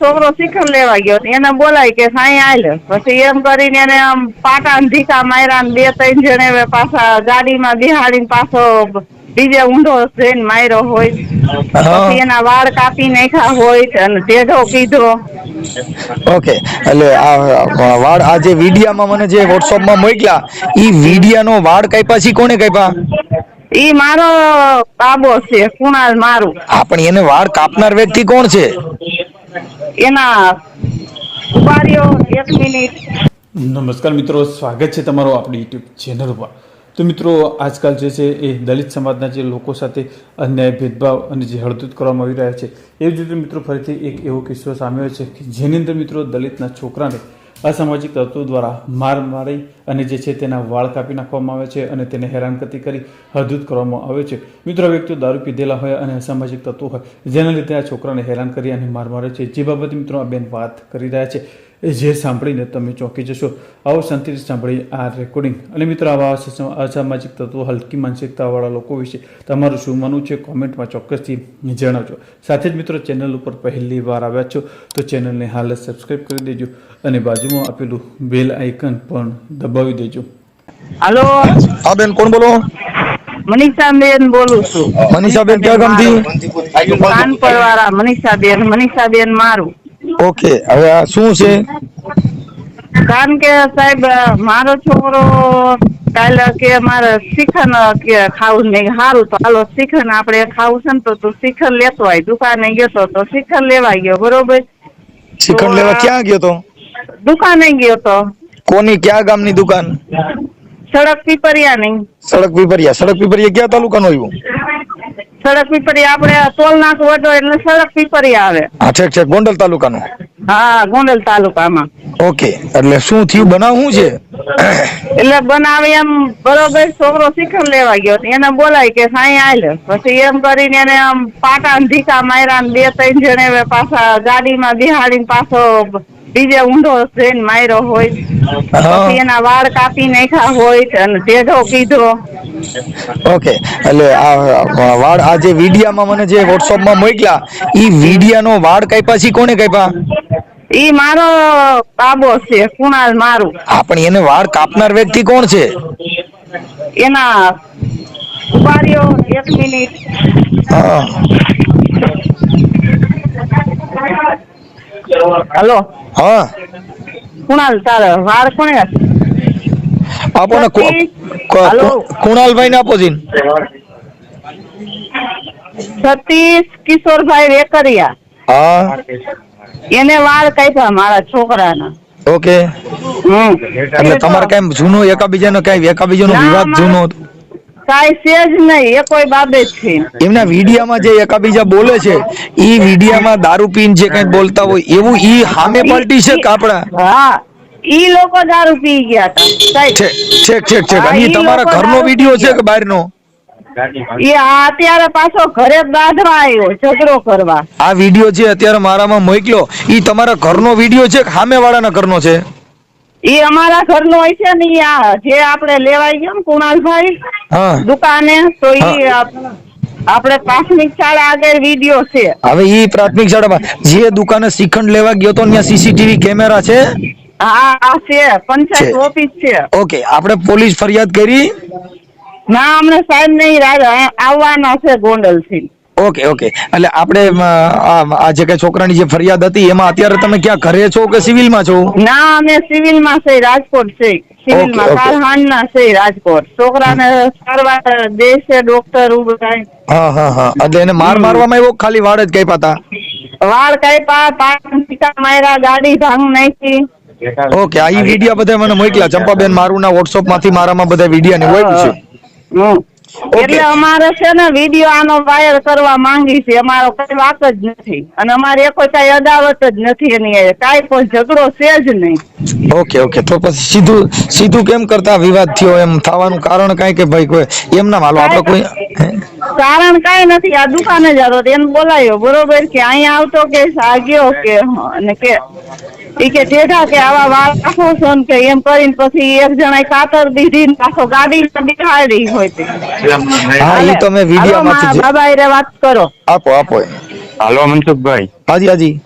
છોકરો શિખર લેવા ગયો એને બોલાય કે સાંઈ આલ પછી એમ કરીને એને આમ પાટા ધીકા માર્યા ને બે ત્રણ જણે પાછા ગાડીમાં બિહાડીને પાછો બીજે ઊંધો જઈને માર્યો હોય. પછી એના વાળ કાપી નાખ્યા હોય અને ટેઢો કીધો. ઓકે. એટલે આ વાળ આ જે વિડિયામાં મને જે વોટ્સઅપમાં મોકલ્યા ઈ વિડિયાનો વાળ કાપ્યા છે કોને કાપ્યા? ઈ મારો બાબો છે કુણાલ મારું. હા પણ એને વાળ કાપનાર વ્યક્તિ કોણ છે? એના ઉપાડ્યો એક મિનિટ. નમસ્કાર મિત્રો, સ્વાગત છે તમારો આપણી યુટ્યુબ ચેનલ ઉપર. તો મિત્રો, આજકાલ જે છે એ દલિત સમાજના જે લોકો સાથે અન્યાય, ભેદભાવ અને જે હળદૂત કરવામાં આવી રહ્યા છે એ જ રીતે મિત્રો ફરીથી એક એવો કિસ્સો સામે છે કે જેની અંદર મિત્રો દલિતના છોકરાને અસામાજિક તત્વો દ્વારા માર મારી અને જે છે તેના વાળ કાપી નાખવામાં આવે છે અને તેને હેરાનગતિ કરી હદૂત કરવામાં આવે છે. મિત્રો, વ્યક્તિઓ દારૂ પીધેલા હોય અને અસામાજિક તત્વો હોય, જેના લીધે આ છોકરાને હેરાન કરી અને માર મારે છે. જે બાબતે મિત્રો આ બેન વાત કરી રહ્યા છે. જે સાંભળીને તમે ચોંકી જશો આવો શાંતિથી સાંભળી આ રેકોર્ડિંગ અને મિત્રો આવા અસામાજિક તત્વો હલકી માનસિકતાવાળા લોકો વિશે તમારું શું માનવું છે કોમેન્ટમાં ચોક્કસથી જણાવજો. સાથે જ મિત્રો ચેનલ ઉપર પહેલી વાર આવ્યા છો તો ચેનલને હાલ જ સબસ્ક્રાઈબ કરી દેજો અને બાજુમાં આપેલું બેલ આઇકન પણ દબાવી દેજો. હાલો? હા બેન કોણ બોલો? મનીષાબેન બોલું છું. મનીષાબેન ક્યાં ગામથી? મનીષા બેન મનીષા બેન મારું. ઓકે હવે આ શું છે? કારણ કે સાહેબ મારો છોકરો કાલે કે મારે શિખન કે ખાવું નહીં સારું તો હાલો શિખન આપણે ખાવું છે ને તો તું શિખર લેતો આય. દુકાને ગયો તો શિખન લેવા ગયો બરોબર? શિખન લેવા ક્યાં ગયો તો? દુકાને ગયો તો. કોની ક્યાં ગામની દુકાન? સડક પીપરિયા નહીં સડક પીપરિયા. સડક પીપરિયા ક્યાં તાલુકાનું આવ્યું? સડક પીપરી આપણે ટોલ નાક એટલે સડક પીપરી આવે. હા ઠેક ઠેક ગોંડલ તાલુકાનું. હા ગોંડલ તાલુકામાં. ઓકે એટલે શું થયું? બનાવ શું છે? એટલે બનાવી એમ બરોબર છોકરો શિખર લેવા ગયો એને બોલાય કે સાઈ આલ પછી એમ કરીને એને આમ પાટા ઢીકા માર્યા ને બે ત્રણ જણે પાછા ગાડીમાં બિહાડીને પાછો બીજે ઊંધો જઈને માર્યો હોય. પછી એના વાળ કાપી નાખ્યા હોય અને ટેઢો કીધો. ઓકે. એટલે આ વાળ આ જે વિડિયામાં મને જે વોટ્સઅપમાં મોકલ્યા ઈ વિડિયાનો વાળ કાપ્યા છે કોને કાપ્યા? ઈ મારો બાબો છે કુણાલ મારું. હા પણ એને વાળ કાપનાર વ્યક્તિ કોણ છે? એના ઉપાડ્યો એક મિનિટ. હા. હલો. હા. કુણાલ તારે વાળ કોને આપો ને કુ- કુ- હાલો. કુણાલભાઈ ને આપો સતીશ કિશોરભાઈ વેકરિયા. હા. એને વાળ કાપ્યા મારા છોકરાના. ઓકે. હમ. એટલે તમારે કઈ જૂનું એકાબીજાનો કઈ એકાબીજાનો ના, વિવાદ જૂનો હતો? કાંઈ છે જ નહીં એ કોઈ બાબત છે. એમના વિડીયામાં જે એકાબીજા બોલે છે ઈ વિડીયામાં દારૂ પીન જે કઈ બોલતા હોય એવું ઈ હામે પલટી છે કાપડા હા ઈ લોકો દારૂ પી ગયા હતા અને ઈ તમારા ઘરનો વીડિયો છે. કે બહારનો? એ અત્યારે પાછો ઘરે બાંધવા આવ્યો ઝઘડો કરવા. આ વીડિયો છે અત્યારે મારામાં મોકલ્યો ઈ તમારા ઘરનો વીડિયો છે કે સામે વાળાના ઘરનો છે? ઈ અમારા ઘરનો હોય છે ને આ જે આપણે લેવાઈ ગયો ને કુણાલભાઈ દુકાને તો એ. આપણે પ્રાથમિક શાળા આગળ વીડિયો છે. હવે ઈ પ્રાથમિક શાળામાં જે દુકાને શ્રીખંડ લેવા ગયો તો ત્યાં સીસીટીવી કેમેરા છે? હા આ છે. પંચાયત ઓફિસ છે. ઓકે આપણે પોલીસ ફરિયાદ કરી? ના અમને સાહેબ નહીં આવવાના છે ગોંડલથી ઓકે ઓકે એટલે આપણે આ જે કઈ છોકરાની જે ફરિયાદ હતી એમાં અત્યારે તમે ક્યાં ઘરે છો કે સિવિલમાં છો? ના અમે સિવિલમાં છે રાજકોટ છે સિવિલમાં ઓકે. કારહાન ના છે રાજકોટ. છોકરાને સારવાર દેશે ડોક્ટર ઉભરાય હા હા હા. એટલે એને માર મારવામાં એવો ખાલી વાળ જ કાપ્યા હતા વાળ કાપ્યા પાંચ ટીકા માર્યા ગાડી ભાંગ નાખી. ઓકે આ વિડિયો બધા મને મોકલ્યા. ચંપાબેન મારું ના વોટ્સઅપમાંથી મારામાં બધા વીડિયો ને હોય છે. એટલે અમારે છે ને વીડિયો આનો વાયર કરવા માંગી છે. અમારો કઈ વાત જ નથી. અને અમારે એ કઈ અદાવત જ નથી એની હારે. કાંઈ કોઈ ઝઘડો છે જ નહીં. ઓકે ઓકે તો પછી સીધું સીધું કેમ કરતા વિવાદ થયો? એમ થવાનું કારણ કઈ કે ભાઈ કોઈ એમ ના માલો આપણે કોઈ કારણ કઈ નથી. આ દુકાને જ હતો એને બોલાયો. બરોબર કે અહીંયા આવતો કે આગયો કે? અને કે ઈ કે ટેઢા કે આવા વાળ રાખો છો ને કે એમ કરીને પછી એક જણા કાતર દીધી ને પાછો ગાડી બિહાડી હોય તે. હા એ તો મેં હાલો, વિડિયોમાંથી મા- બાબા હારે વાત કરો. આપો આપો હાલો મનસુખભાઈ. હાજી હાજી.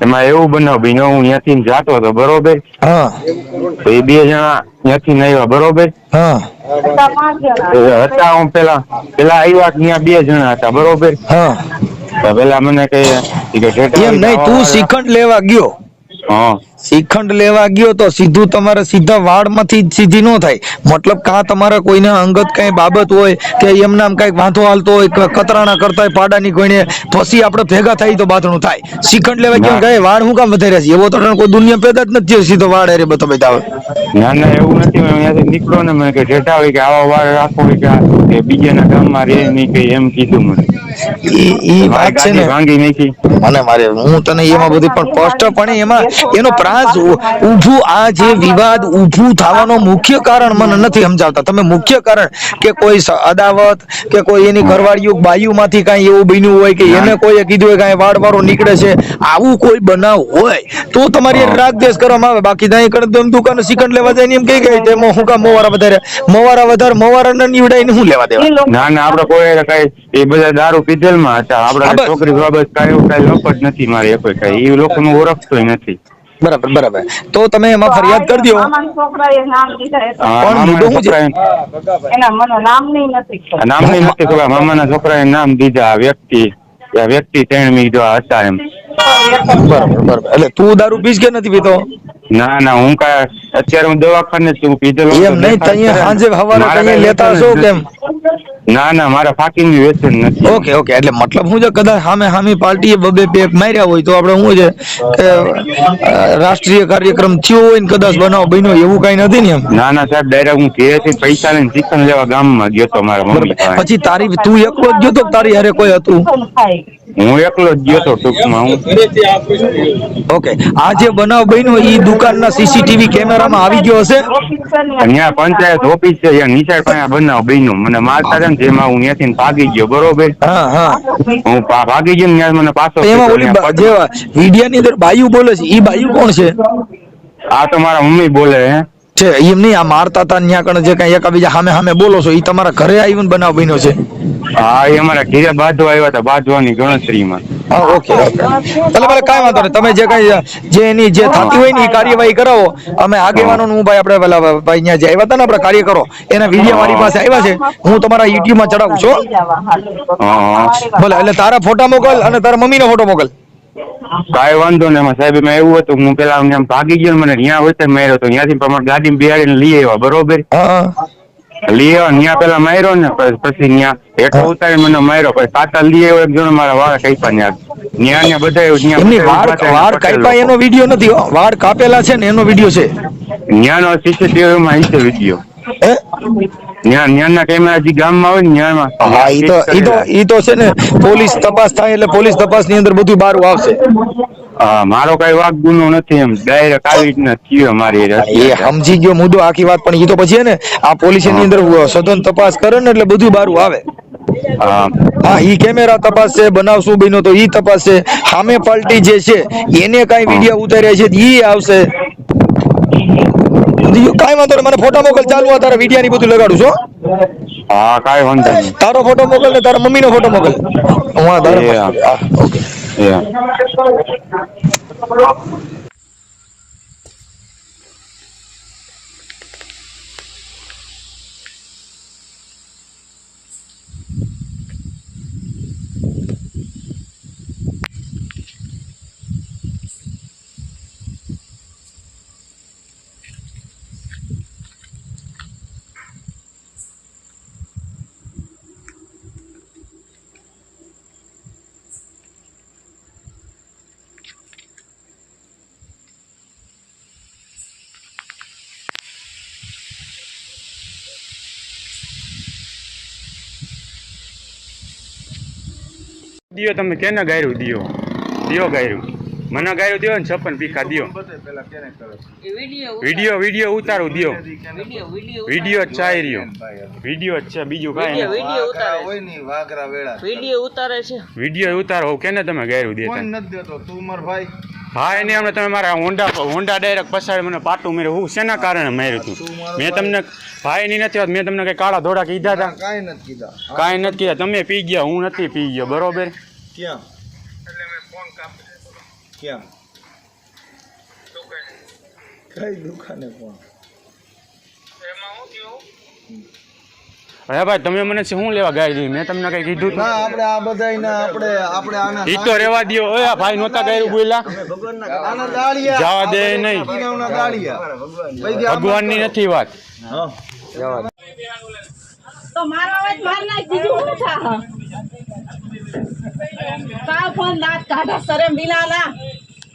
એમાં એવું બનાવ બીનો હું ત્યાંથી જાતો હતો બરોબર? હા. તો એ બે જણા ત્યાંથી આવ્યા બરોબર? હા. હતા હું પેલા પેલા આવ્યા ત્યાં બે જણા હતા બરોબર? હા. પેલા મને કહે ઈ કે એમ નહીં તું શ્રીખંડ લેવા ગયો. શ્રીખંડ લેવા ગયો તો સીધું તમારે સીધા વાળમાંથી સીધી ન થાય. મતલબ કાં તમારે કોઈને અંગત કઈ બાબત હોય કે એમને આમ કંઈક વાંધો હાલતો હોય કતરાણા કરતા હોય પાડાની કોઈને પછી આપણે ભેગા થાય તો બાથણું થાય. શ્રીખંડ લેવા ગયો. કઈ વાળ હું કામ વધારે છે? એવો તો કોઈ દુનિયા પેદા જ નથી સીધો વાળ અરે બધો બધા. ના ના એવું નથી. હું ત્યાંથી નીકળો ને મને કે જેઠા હોય કે આવા વાળ રાખો કે કે બીજાના ગામમાં રહે નહીં કે એમ કીધું મને. ઈ ઈ વાત છે ને ભાંગી નાખી. અને મારે હું તને એમાં બધી પણ સ્પષ્ટપણે એમાં એનો પ્રાંત ઊભું આ જે વિવાદ ઊભું થવાનો મુખ્ય કારણ મને નથી સમજાવતા. તમે મુખ્ય કારણ કે કોઈ અદાવત કે કોઈ એની ઘરવાળીઓ બાયુમાંથી કાંઈ એવું બન્યું હોય કે એને કોઈએ કીધું હોય કાંઈ વાળવાળો નીકળે છે આવું કોઈ બનાવ હોય તો તમારી હારે રાગ દેશ કરવામાં આવે. બાકી ત્યાં કણ તમે દુકાને સિકંડ લેવા જાય એમ કઈ ગઈ તેમાં હું કામ મોવારા વધારે મોવારા વધારે મોવારા નીવડાઈને શું લેવા દેવા? ના ના આપડે કોઈ કઈ એ બધા દારૂ પીધેલમાં હતા. હા, છોકરી બાબત કાંઈ એવું કાંઈ લપટ નથી મારી એ કોઈ કાંઈ. એ લોકોનું ઓળખતો નથી. બરાબર બરાબર. તો તમે એમાં ફરિયાદ કરી દો. નામ દીધા એ તો. હા, કોણ? મામાના મુદ્દો શું છે? એના મને નામ નહીં નથી નામ નહીં નથી ખબર. મામાના છોકરાએ નામ દીધા આ વ્યક્તિ. આ વ્યક્તિ ત્રણ મીઠો હતા એમ. બરાબર બરાબર. એટલે તું દારૂ પીસ કે નથી પીતો? ના ના હું કાંઈ અત્યારે હું દવાખાને જ છું. પીધેલો એમ નહીં હવા તઈએ સાંજે હવારે તઈએ લેતા છો કેમ. ના ના મારા ફાકીંગ વ્યસન નથી. ઓકે ઓકે એટલે મતલબ હું છે? કદાચ સામે સામી પાર્ટીએ બબે પેક માર્યા હોય તો આપણે શું છે કે રાષ્ટ્રીય કાર્યક્રમ થયો હોય ને કદાચ બનાવ બન્યો એવું કઈ નથી ને એમ? ના ના સાહેબ ડાયરેક્ટ હું ઘેરેથી પૈસા લઈને ચિકન લેવા ગામમાં ગયો તો મારા મમ્મી પછી તારી તું એકલો જ ગયો તો તારી હારે કોઈ હતું? હું એકલો જ ગયો તો ટૂંકમાં હું. ઓકે આ જે બનાવ બન્યો એ દુકાનના સીસીટીવી કેમેરામાં આવી ગયો હશે? અહીંયા પંચાયત ઓફિસ છે અહીંયા નીચે બનાવ બન્યું. મને માર ને જેમાં હું ત્યાંથી ભાગી ગયો બરોબર? હા હા. હું ભાગી ગયો ને ત્યાં મને પાછો એમાં ઓલી જે અંદર બાયુ બોલે છે એ બાયુ કોણ છે? આ તો મારા મમ્મી બોલે હે. છે એમ નહીં આ મારતા હતા ત્યાં કણ જે કઈ એકાબીજા સામે સામે બોલો છો એ તમારા ઘરે આવીને બનાવ બન્યો છે. હા એ અમારા ઘેરે બાંધવા આવ્યા હતા બાંધવાની ગણતરીમાં. હા ઓકે ભલે ભલે કાંઈ વાંધો નહીં. તમે જે કઈ જે એની જે થતી હોય ને એ કાર્યવાહી કરાવો અમે આગેવાનો હું ભાઈ આપણે પેલા ભાઈ અહીંયા જે આવ્યા હતા ને આપણે કાર્ય કરો એના વીડિયો મારી પાસે આવ્યા છે. હું તમારા યુટ્યુબમાં ચડાવું છું. ભલે એટલે તારા ફોટા મોકલ અને તારા મમ્મીનો ફોટો મોકલ. કાંઈ વાંધો નહીં એમાં સાહેબ એમાં એવું હતું હું પેલા ભાગી ગયો મને ત્યાં હોય તો માર્યો તો ત્યાંથી પ્રમાણે ગાડી બિહાડીને લઈ આવ્યા બરોબર? હા ન્યા પેલા માર્યો ને પછી- ન્યા હેઠો ઉતારી મને માર્યો. પછી પાછા લઈ એક જણો મારા વાળ કાપ્યા ન્યા. ન્યા ને બધા એમની વાળ વાળ કાપ્યા એનો વીડિયો નથી વાળ કાપેલા છે ને એનો વીડિયો છે. ત્યાંનો સીસીટીવી માં હશે વીડિયો ન્યા ન્યા ના કેમેરા જે ગામમાં આવે ને માં હા ઈ તો ઈ તો ઈ તો છે ને પોલીસ તપાસ થાય એટલે પોલીસ તપાસની અંદર બધું બહાર આવશે. મારો કઈ વાક ગુનો નથી એમ. ડાયરેક્ટ આવી રીતના થયો મારી એ સમજી ગયો મુદ્દો આખી વાત પણ એ તો પછી ને આ પોલીસની અંદર સઘન તપાસ કરે ને એટલે બધું બહાર આવે. હા. ઈ કેમેરા તપાસ છે બનાવ શું બન્યો તો ઈ તપાસ છે. સામે પાર્ટી જે છે એને કઈ વીડિયો ઉતાર્યા છે ઈ આવશે. કઈ વાંધો નહીં મને ફોટો મોકલ ચાલુ તારા વીડિયો ની બધું લગાડું છું હા. કાંઈ વાંધો નહીં. તારો ફોટો મોકલ ને તારા મમ્મીનો ફોટો મોકલ. હું તારા ઓકે. Yeah. દિયો તમે કેને ગાયરું દિયો? દિયો ગાયરું. મને ગાયરું દિયો ને છપ્પન પીખા દિયો. વીડિયો વીડિયો ઉતારું દિયો. વીડિયો જ ચાઈ રહ્યો. વીડિયો જ છે બીજું કાંઈ વીડિયો વીડિયો ઉતારે વીડિયો છે. વીડિયો ઉતારો કેને તમે ગાયરું દેતા? તું માર ભાઈ. હા એને હમણાં તમે મારા હોન્ડા હોન્ડા ડાયરેક્ટ પસાડી મને પાટું મેરે હું શેના કારણે માર્યું હતું મેં તમને ભાઈ ની નથી વાત મેં તમને કઈ કાળા ધોળા કીધા હતા કાંઈ નથી કીધા. કાંઈ નથી કીધા. તમે પી ગયા હું નથી પી ગયો બરોબર? ક્યાં કેમ કઈ દુકાને પણ અરે ભાઈ તમે મને શું લેવા ગાય દીધી મેં તમને કઈ કીધું ના આપણે આ બધાયને આપણે આપણે આના ઈ તો રેવા દ્યો. ઓય આ ભાઈ નહોતા ગાયરું બોલ્યા. આના દાળિયા જવા દે આ બધા નહીં. કિનાવના દાળિયા ભાઈ ગયા ભગવાનની નથી વાત. હા. તો મારા અવાજ માર નાખ બીજું શું થા? દાંત કાઢા સરે મિલાલા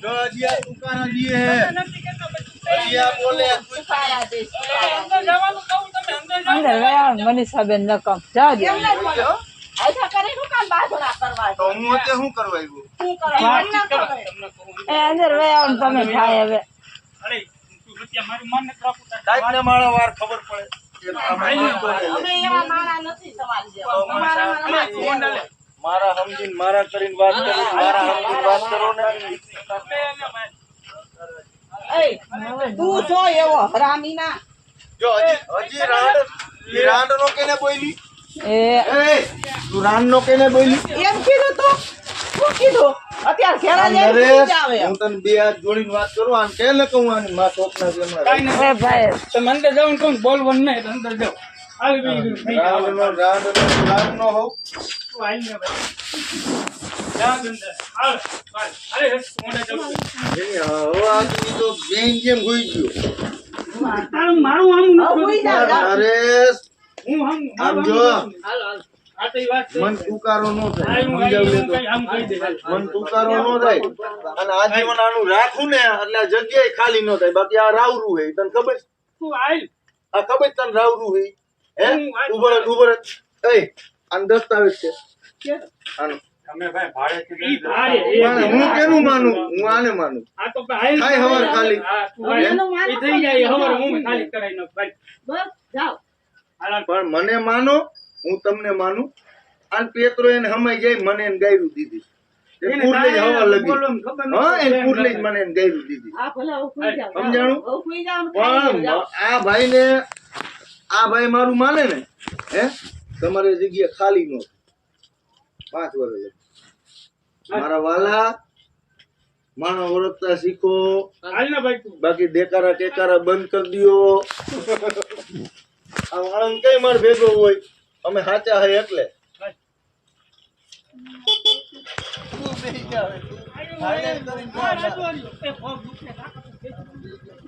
જો હજી આ દુકાન હજી હે. હજી આ બોલે. અંદર ગયા મનીષાબેન નકમ. દે જ. એ અંદર ને તમે થાય હવે. મારો વાર ખબર પડે. જેવા. મારા સમજીને મારા કરીને વાત કરો મારા સમજીને વાત કરો ને. તું છો એવો હરામીના. જો હજી હજી રાંડ રાંડ નો કેને બોલી એ તું રાંડ નો કેને બોલી એમ કીધું તું? શું કીધું? અત્યારે ઘેરા જઈને જાવ એમ. હું તને બે હાથ જોડીને વાત કરું આને કે લે કહું આની માં સ્વપ્ન ના જેમ એ ભાઈ. રાંડ નો રાંડ નો રાંડ નો હવે તો બેન જેમ હોઈ ગયો હવે સુઈ જાવ, જાવ. નરેશ, આમ જો મન તુકારો નો થાય સમજાવ લે તો. મન તુકારો નો થાય અને આજીવન આનું રાખું ને એટલે આ જગ્યાએ ખાલી નો થાય બાકી આ રાવરું હે તને ખબર છે? આ ખબર તને રાવરું હે હે ઉભર ઉભર એ આનો. દસ્તાવેજ છે. હું કેનું માનું? હું આને માનું? ખાય હવાર ખાલી. એનું માનો બસ જાઓ. પણ મને માનો હું તમને માનું. અને પેત્રો એને હમાઈ જાય મને એને ગાયરું દીધી એ પૂરલે હવા લગી. હા એ પૂરલે જ મને એને ગાયરું દીધી. સમજાણું? ખાઈ પણ આ ભાઈ ને આ ભાઈ મારું માને ને હે? તમારી જગ્યા ખાલી નો પાંચ વર્ષ મારા વાલા માણસ ઓળખતા શીખો. બાકી દેકારા ટેકારા બંધ કરી દ્યો. આ વાળંદ કઈ માર ભેગો હોય? અમે સાચા હોય એટલે.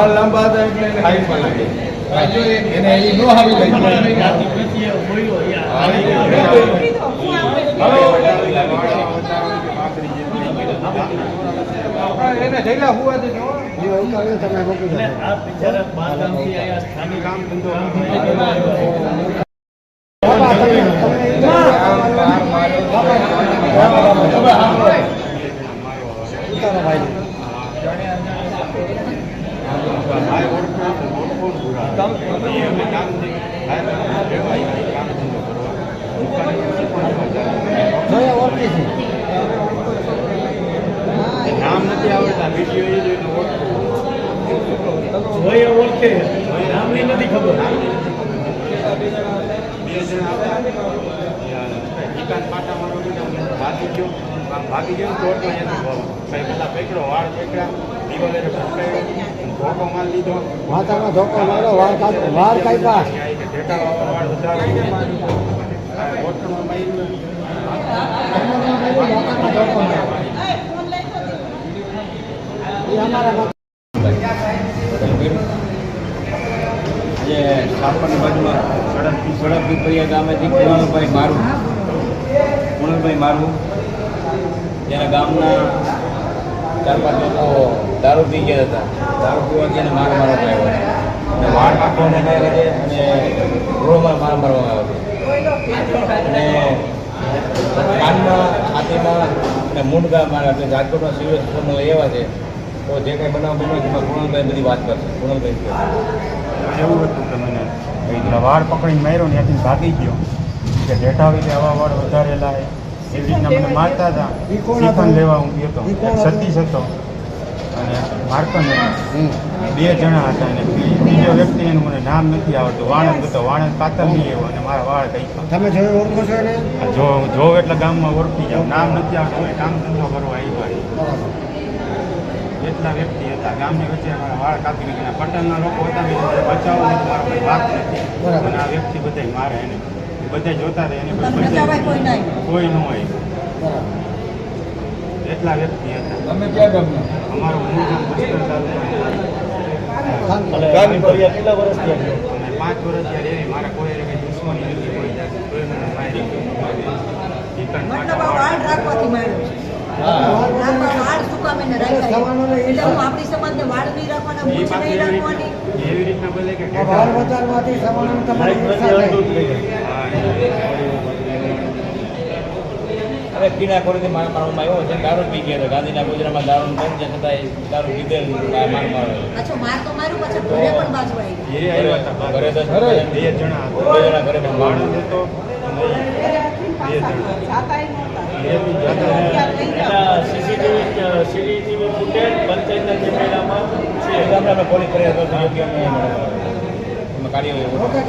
વાળ લાંબા હતા એટલે એને હાઈ પણ લાગે. એને એ નો આવી એને ઢેલા હુવા દેજો નામ નથી આવડતા વીડિયો એ જોઈને ઓળખો. દુકાન પાટા મારો ભાગી ગયો. આમ ભાગી ગયો તો ઓટો અહીંયા ભાઈ બધા પેકડો વાળ પેકડા દિવાલે પકડાયો ધોકો માર લીધો. માથામાં ધોકો વાર કાઢ- વાર કાપ્યા. વાળ વધારે ઓટોમાં માર્યું. એ અમારા બાજુમાં સડક સડક પીપરિયા ગામેથી કુણાલભાઈ મારું. કુણાલભાઈ મારું. તેના ગામના ચાર પાંચ લોકો દારૂ પી ગયા હતા. દારૂ પીવા ગયા માર મારવામાં આવ્યો અને વાળ કાપવાને છે અને રોડમાં માર મારવામાં આવ્યો અને કાનમાં, હાથીમાં અને મૂંડગા મારા એટલે રાજકોટમાં સિવિલ એવા છે. તો જે કંઈ બનાવ બન્યો તેમાં કુણાલભાઈ બધી વાત કરશે. કુણાલભાઈ એવું હતું કે મને વાળ પકડીને માર્યો ને ત્યાંથી ભાગી ગયો. કે જેઠા રીતે આવા વાળ વધારેલા એવી રીતના મને મારતા હતા? શિખંડ લેવા હું ગયો હતો? સતીશ હતો. અને મારતો બે જણા હતા અને બીજો વ્યક્તિ એનું મને નામ નથી આવડતું. વાણંદ હતો. વાણંદ પાતર નહીં એવો અને મારા વાળ કઈ તમે જોઈ ઓળખો છો જો જો એટલે ગામમાં ઓળખી જાવ નામ નથી આવડતું. કામ ધંધો કરવા આવ્યા એટલા વ્યક્તિ હતા ગામની વચ્ચે અમારા વાળ કાપી નાખ્યા પટેલના લોકો હતા બી બચાવો તો મારો કોઈ વાત નથી. અને આ વ્યક્તિ બધા મારે એને. બધા જોતા રહે એને કોઈ ન હોય. એટલા વ્યક્તિ હતા. તમે ક્યાં ગામના? અમારું મૂળ ગામ પુષ્કર તાલુકા પાંચ વર્ષ ત્યારે રહી મારા કોઈ કંઈ દુશ્મની નથી કોઈ. કોઈ મને મારી મતલબ વાળ રાખવાથી માર્યો હવે કોરીથી મારા મારવામાં આવ્યો છે દારૂ પી ગયા ગાંધીના ગુજરાતમાં દારૂ બંધ છે છતાંય દારૂ પીધેલ માર મારો ઘરે દસ બે જણા. બે જણા ઘરે માણસ હતો બે જણા જતા સીસીટીવી ફૂટેજ પંચાયતના કેમેરામાં છે પોલીસ કાર્યવાહી